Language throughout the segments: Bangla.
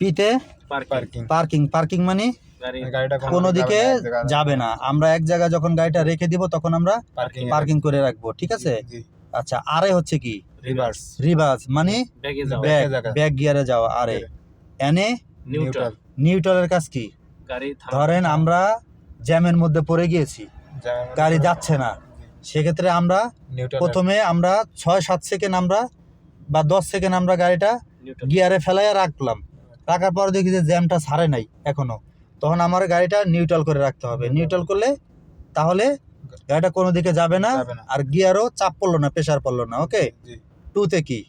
পিতে পার্কিং পার্কিং পার্কিং মানে কোনো দিকে যাবে না। আমরা এক জায়গায় যখন গাড়িটা রেখে দিব তখন আমরা পার্কিং পার্কিং করে রাখব ঠিক আছে? আচ্ছা আরে হচ্ছে কি? রিভার্স রিভার্স মানে ব্যাক গিয়ারে যাওয়া। আরে এনে নিউট্রাল নিউট্রালের কাজ কি? ধরেন আমরা জ্যামের মধ্যে পড়ে গিয়েছি। গাড়ি যাচ্ছে না। সেক্ষেত্রে আমরা প্রথমে আমরা ছয় সাত সেকেন্ড আমরা বা দশ সেকেন্ড আমরা গাড়িটা গিয়ারে ফেলাইয়া রাখলাম। রাখার পর দেখি যে জ্যামটা ছাড়ে নাই এখনও। তখন আমার গাড়িটা নিউট্রাল করে রাখতে হবে। নিউট্রাল করলে তাহলে গাড়িটা কোনো দিকে যাবে না আর গিয়ারও চাপ পড়ল না প্রেশার পড়ল না ওকে টুতে কি?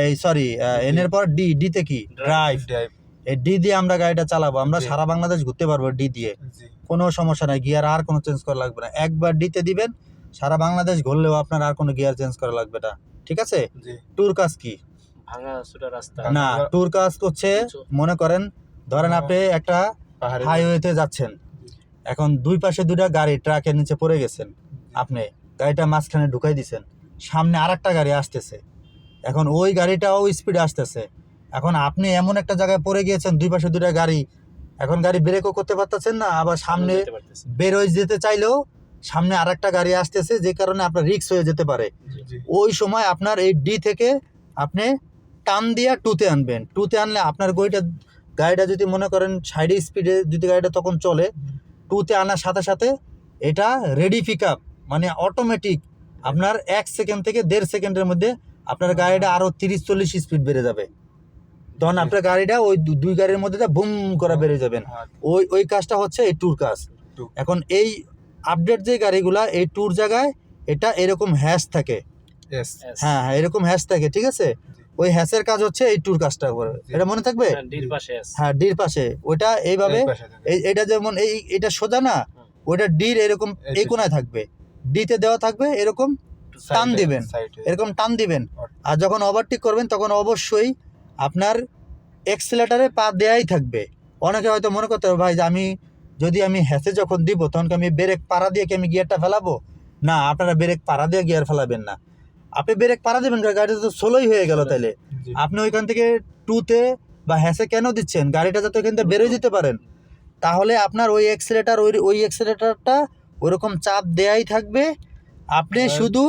এই সরি এন এর পর ডি ডিতে কি? ড্রাইভ ড্রাইভ এই ডি দিয়ে আমরা গাড়িটা চালাবো। আমরা সারা বাংলাদেশ ঘুরতে পারব ডি দিয়ে। কোনো সমস্যা নাই গিয়ার আর কোনো চেঞ্জ করা লাগবে না। একবার ডিতে দিবেন সারা বাংলাদেশ ঘুরলেও আপনার আর কোনো গিয়ার চেঞ্জ করা লাগবে না। ঠিক আছে? ট্যুর কাজ কি? রাস্তা। না ট্যুর কাজ করছে মনে করেন ধরেন আপনি একটা হাইওয়েতে যাচ্ছেন। এখন দুই পাশে দুইটা গাড়ি ট্রাকের নিচে পড়ে গেছেন। আপনি গাড়িটা মাঝখানে ঢুকাই দিছেন। সামনে আর একটা গাড়ি আসতেছে। এখন ওই গাড়িটাও স্পিডে আসতেছে। এখন আপনি এমন একটা জায়গায় পড়ে গিয়েছেন দুই পাশে দুটা গাড়ি। এখন গাড়ি ব্রেকও করতে পারতেছেন না আবার সামনে। বেরোয় যেতে চাইলেও সামনে আর একটা গাড়ি আসতেছে যে কারণে আপনার রিক্স হয়ে যেতে পারে। ওই সময় আপনার এই ডি থেকে আপনি টান দিয়া টুতে আনবেন। টুতে আনলে আপনার গাড়িটা গাড়িটা যদি মনে করেন সাইডে স্পিডে যদি গাড়িটা তখন চলে টুতে আনার সাথে সাথে এটা রেডি পিক আপ মানে অটোমেটিক আপনার এক সেকেন্ড থেকে দেড় সেকেন্ডের মধ্যে আপনার গাড়িটা আরও তিরিশ চল্লিশ স্পিড বেড়ে যাবে। তখন আপনার গাড়িটা ওই দুই গাড়ির মধ্যে বুম করা বেড়ে যাবেন হ্যাঁ, ওই ওই কাজটা হচ্ছে এই ট্যুর কাজ। এখন এই আপডেট যে গাড়িগুলা এই ট্যুর জায়গায় এটা এরকম হ্যাশ থাকে. হ্যাঁ হ্যাঁ এরকম হ্যাশ থাকে ঠিক আছে? ওই হ্যাসের কাজ হচ্ছে এই ট্যুর কাজটা করে। এটা মনে থাকবে? হ্যাঁ, ডির পাশে হ্যাঁ ওইটা এইভাবে এটা যেমন এই এটা সোজা না ওইটা ডির এরকম এই কোনায় থাকবে। ডিতে দেওয়া থাকবে এরকম টান দিবেন। এরকম টান দিবেন। আর যখন ওভারটেক করবেন তখন অবশ্যই আপনার এক্সেলেটারে পা দেয়াই থাকবে। অনেকে হয়তো মনে করতে হবে ভাই যে আমি যদি আমি হ্যাসে যখন দিব তখন আমি ব্রেক পাড়া দিয়ে কি আমি গিয়ারটা ফেলাবো? না আপনারা ব্রেক পাড়া দিয়ে গিয়ার ফেলাবেন না। আপনি ব্রেক পাড়া দেবেন গাড়িটা তো সোলোই হয়ে গেল তাইলে। জি। আপনি ওইখান থেকে টুতে বা হ্যাসে কেন দিচ্ছেন? গাড়িটা যাতে ওইখান থেকে বেরোয় যেতে পারেন। তাহলে আপনার ওই এক্সেলেটার ওই ওই এক্সেলেটারটা ওইরকম চাপ দেয়াই থাকবে। আপনি শুধু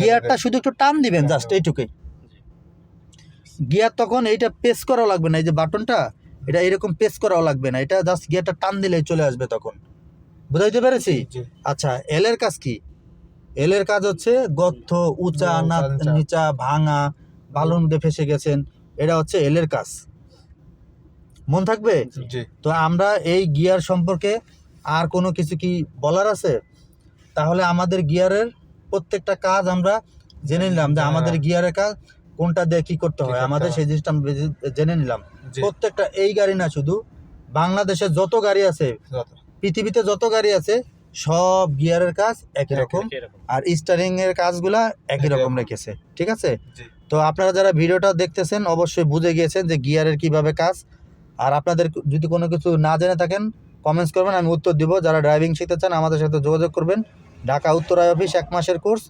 গিয়ারটা শুধু একটু টান দিবেন জাস্ট এইটুকুই। গিয়ার তখন এইটা পেস করাও লাগবে না এই যে বাটনটা এটা এরকম পেস করাও লাগবে না। এটা জাস্ট গিয়ারটা টান দিলেই চলে আসবে তখন। বুঝাইতে পেরেছি? আচ্ছা এল এর কাজ কি? এল এর কাজ হচ্ছে গর্ত উঁচা না নিচা। ভাঙা বালুর মধ্যে ফেসে গেছেন। এটা হচ্ছে এল এর কাজ। মন থাকবে? তো আমরা এই গিয়ার সম্পর্কে আর কোনো কিছু কি বলার আছে? তাহলে আমাদের গিয়ারের প্রত্যেকটা কাজ আমরা জেনে নিলাম যে হ্যাঁ। আমাদের গিয়ারের কাজ কোনটা দিয়ে কি করতে হয়। আমাদের সেই জিনিসটা আমরা জেনে নিলাম। প্রত্যেকটা এই গাড়ি না শুধু বাংলাদেশে যত গাড়ি আছে পৃথিবীতে যত গাড়ি আছে সব গিয়ারের কাজ একই রকম। আর স্টারিং এর কাজগুলা একই রকম। রেখেছে ঠিক আছে? তো আপনারা যারা ভিডিওটা দেখতেছেন অবশ্যই বুঝে গিয়েছেন যে গিয়ারের কীভাবে কাজ। আর আপনাদের যদি কোনো কিছু না জেনে থাকেন কমেন্টস করবেন আমি উত্তর দিব। যারা ড্রাইভিং শিখতে চান আমাদের সাথে যোগাযোগ করবেন। ঢাকা উত্তরায় অফিস এক মাসের কোর্স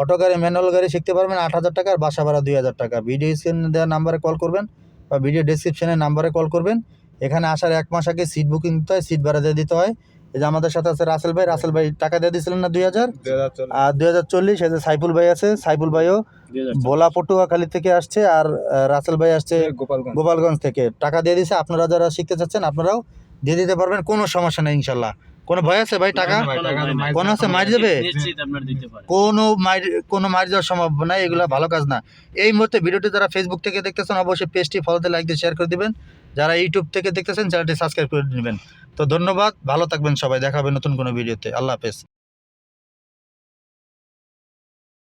অটো গাড়ি ম্যানুয়াল গাড়ি শিখতে পারবেন আট হাজার টাকা আর বাসা ভাড়া দুই হাজার টাকা। ভিডিও স্ক্রিনে দেওয়া নাম্বারে কল করবেন বা ভিডিও ডিসক্রিপশনের নাম্বারে কল করবেন। এখানে আসার এক মাস আগে সিট বুকিং দিতে হয় সিট ভাড়া দিয়ে দিতে হয়। এই যে আমাদের সাথে আছে রাসেল ভাই। রাসেল ভাই টাকা দিয়ে দিয়েছিলেন না দুই হাজার। আর দুই হাজার চল্লিশ এই যে সাইফুল ভাই আছে সাইফুল ভাইও ভোলা পটুয়াখালী থেকে আসছে আর রাসেল ভাই আসছে গোপালগঞ্জ। গোপালগঞ্জ থেকে। টাকা দিয়ে দিছে আপনারা যারা শিখতে চাচ্ছেন আপনারাও দিয়ে দিতে পারবেন কোনো সমস্যা নেই ইনশাল্লাহ। কোনো ভয় আছে ভাই টাকা? কোনো আছে মাইর দেবে? নিশ্চিত আপনার দিতে পারে কোনো মাইর কোনো মাইর যাওয়ার সম্ভাবনা নাই এগুলো ভালো কাজ না। এই মুহূর্তে ভিডিওটি যারা ফেসবুক থেকে দেখতেছেন অবশ্যই পেজটি ফলোতে লাইক দিয়ে শেয়ার করে দিবেন। যারা ইউটিউব থেকে দেখতেছেন, চ্যানেলটি সাবস্ক্রাইব করে নেবেন। তো ধন্যবাদ, ভালো থাকবেন সবাই দেখাবেন নতুন কোনো ভিডিওতে। আল্লাহ হাফেজ।